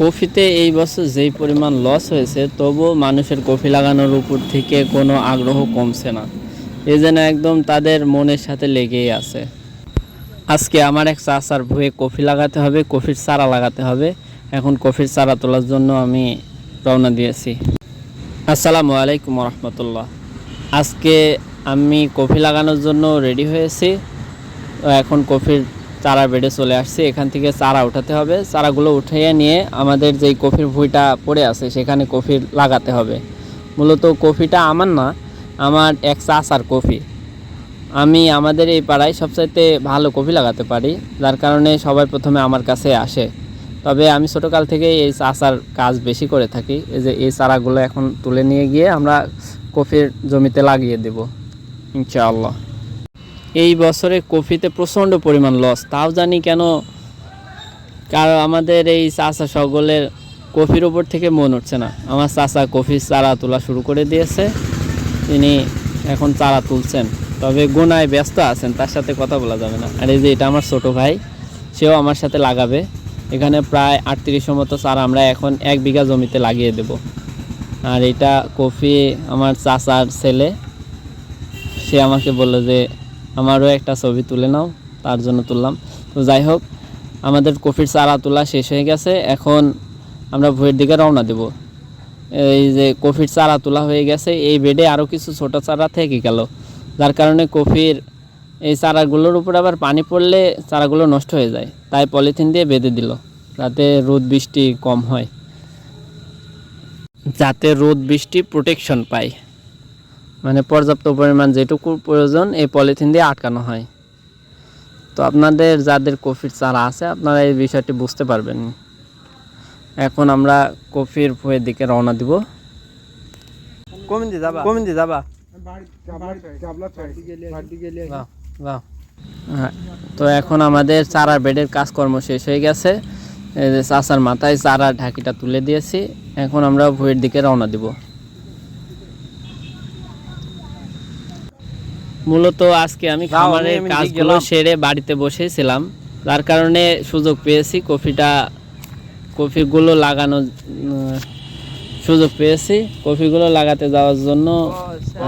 কফিতে এই বছর যেই পরিমাণ লস হয়েছে, তবুও মানুষের কফি লাগানোর উপর থেকে কোনো আগ্রহ কমছে না। এ যেন একদম তাদের মনের সাথে লেগেই আছে। আজকে আমার এক চাচার ভুয়ে কফি লাগাতে হবে, কফির চারা লাগাতে হবে। এখন কফির চারা তোলার জন্য আমি রওনা দিয়েছি। আসসালামু আলাইকুম রহমতুল্লাহ আজকে আমি কফি লাগানোর জন্য রেডি হয়েছি। এখন কফির চারা বেডে চলে আসছে। এখান থেকে চারা উঠাতে হবে। চারাগুলো উঠিয়ে নিয়ে আমাদের যেই কফির ভুঁইটা পড়ে আছে, সেখানে কফি লাগাতে হবে। মূলত কফিটা আমার না, আমার এক চাচার কফি। আমি আমাদের এই পাড়ায় সবচাইতে ভালো কফি লাগাতে পারি, যার কারণে সবাই প্রথমে আমার কাছে আসে। তবে আমি ছোটোকাল থেকে এই চাষার কাজ বেশি করে থাকি। এই যে এই চারাগুলো এখন তুলে নিয়ে গিয়ে আমরা কফির জমিতে লাগিয়ে দেব। ইনশাআল্লাহ। এই বছরে কফিতে প্রচণ্ড পরিমাণ লস তাও জানি কেন কারণ আমাদের এই চাষা সকলের কফির ওপর থেকে মন উঠছে না। আমার চাষা কফির চারা তোলা শুরু করে দিয়েছে। তিনি এখন চারা তুলছেন। তবে গোনায় ব্যস্ত আছেন, তার সাথে কথা বলা যাবে না। আর এই যে এটা আমার ছোট ভাই, সেও আমার সাথে লাগাবে। এখানে প্রায় আটত্রিশশো মতো চারা আমরা এখন এক বিঘা জমিতে লাগিয়ে দেব। আর এটা কফি আমার চাচার ছেলে, সে আমাকে বলল যে আমারও একটা ছবি তুলে নাও, তার জন্য তুললাম। তো যাই হোক, আমাদের কফির চারা তোলা শেষ হয়ে গেছে। এখন আমরা ভোরের দিকে রওনা দেব। এই যে কফির চারা তোলা হয়ে গেছে, এই বেডে আরও কিছু ছোট চারা থেকে গেল। যার কারণে কফির এই চারাগুলোর উপর আবার পানি পড়লে চারাগুলো নষ্ট হয়ে যায়। তাই পলিথিন দিয়ে বেঁধে দিল, যাতে রোদ বৃষ্টি কম হয়। যাতে রোদ বৃষ্টি প্রোটেকশন পায়। মানে পর্যাপ্ত পরিমাণ যেটুকু প্রয়োজন এই পলিথিন দিয়ে আটকানো হয়। তো আপনাদের যাদের কফির চারা আছে আপনারা এই বিষয়টি বুঝতে পারবেন। এখন আমরা কফির ভুঁয়ের দিকে রওনা দিব। যাবা। হ্যাঁ, তো এখন আমাদের চারা বেডের কাজকর্ম শেষ হয়ে গেছে। এই যে চাচার মাথায় চারার ঢাকিটা তুলে দিয়েছি। এখন আমরা ভুঁয়ের দিকে রওনা দিব। মূলত আজকে আমি খামারের কাজগুলো সেরে বাড়িতে বসেছিলাম। যার কারণে সুযোগ পেয়েছি কফিটা কফিগুলো লাগানো সুযোগ পেয়েছি। কফিগুলো লাগাতে যাওয়ার জন্য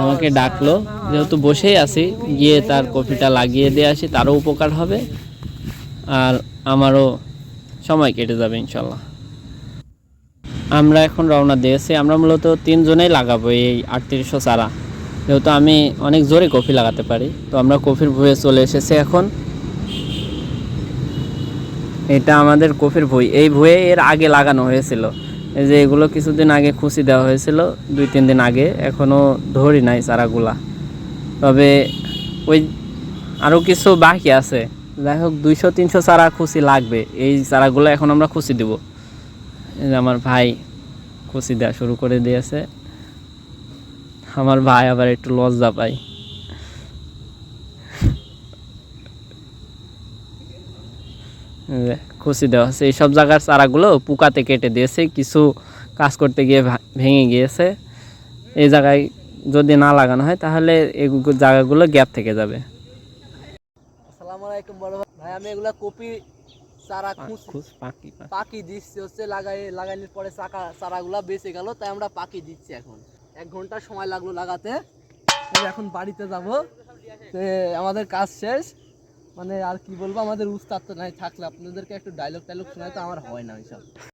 আমাকে ডাকলো। যেহেতু বসেই আছি গিয়ে তার কফিটা লাগিয়ে দিয়ে আসি তারও উপকার হবে আর আমারও সময় কেটে যাবে ইনশাল্লাহ। আমরা এখন রওনা দিয়েছি। আমরা মূলত তিনজনেই লাগাবো এই আটত্রিশশো চারা। যেহেতু আমি অনেক জোরে কফি লাগাতে পারি, তো আমরা কফির ভুঁয়ে চলে এসেছি এখন। এটা আমাদের কফির ভুঁই। এই ভুঁয়ে এর আগে লাগানো হয়েছিল। এই যে এগুলো কিছুদিন আগে খুশি দেওয়া হয়েছিল দুই তিন দিন আগে এখনও ধরি নাই চারাগুলা। তবে ওই আরও কিছু বাকি আছে। যাই হোক দুইশো তিনশো চারা খুশি লাগবে। এই চারাগুলো এখন আমরা খুশি দিব। আমার ভাই খুশি দেওয়া শুরু করে দিয়েছে। আমার ভাই আবার একটু লজ্জা পায়। খুশি দেওয়া হচ্ছে এইসব জায়গার চারাগুলো পুকাতে কেটে দিয়েছে কিছু কাজ করতে গিয়ে ভেঙে গিয়েছে। এই জায়গায় যদি না লাগানো হয় তাহলে এই জায়গাগুলো গ্যাপ থেকে যাবে। আসসালামু আলাইকুম বড় ভাই। আমি এগুলা কপি চারা খুঁজ খুশ- পাকি পাকি। পাকি দিচ্ছি হচ্ছে লাগাই লাগানোর পরে চাকা চারাগুলা বেঁচে গেল তাই আমরা পাকি দিচ্ছি এখন। এক ঘণ্টা সময় লাগল লাগাতে। এখন বাড়িতে যাব। তো আমাদের কাজ শেষ। মানে আর কি বলব, আমাদের উস্তাদ তো নাই থাকলে। আপনাদেরকে একটু ডায়লগ টাইলগ শোনায় তো আমার হয় না ওইসব।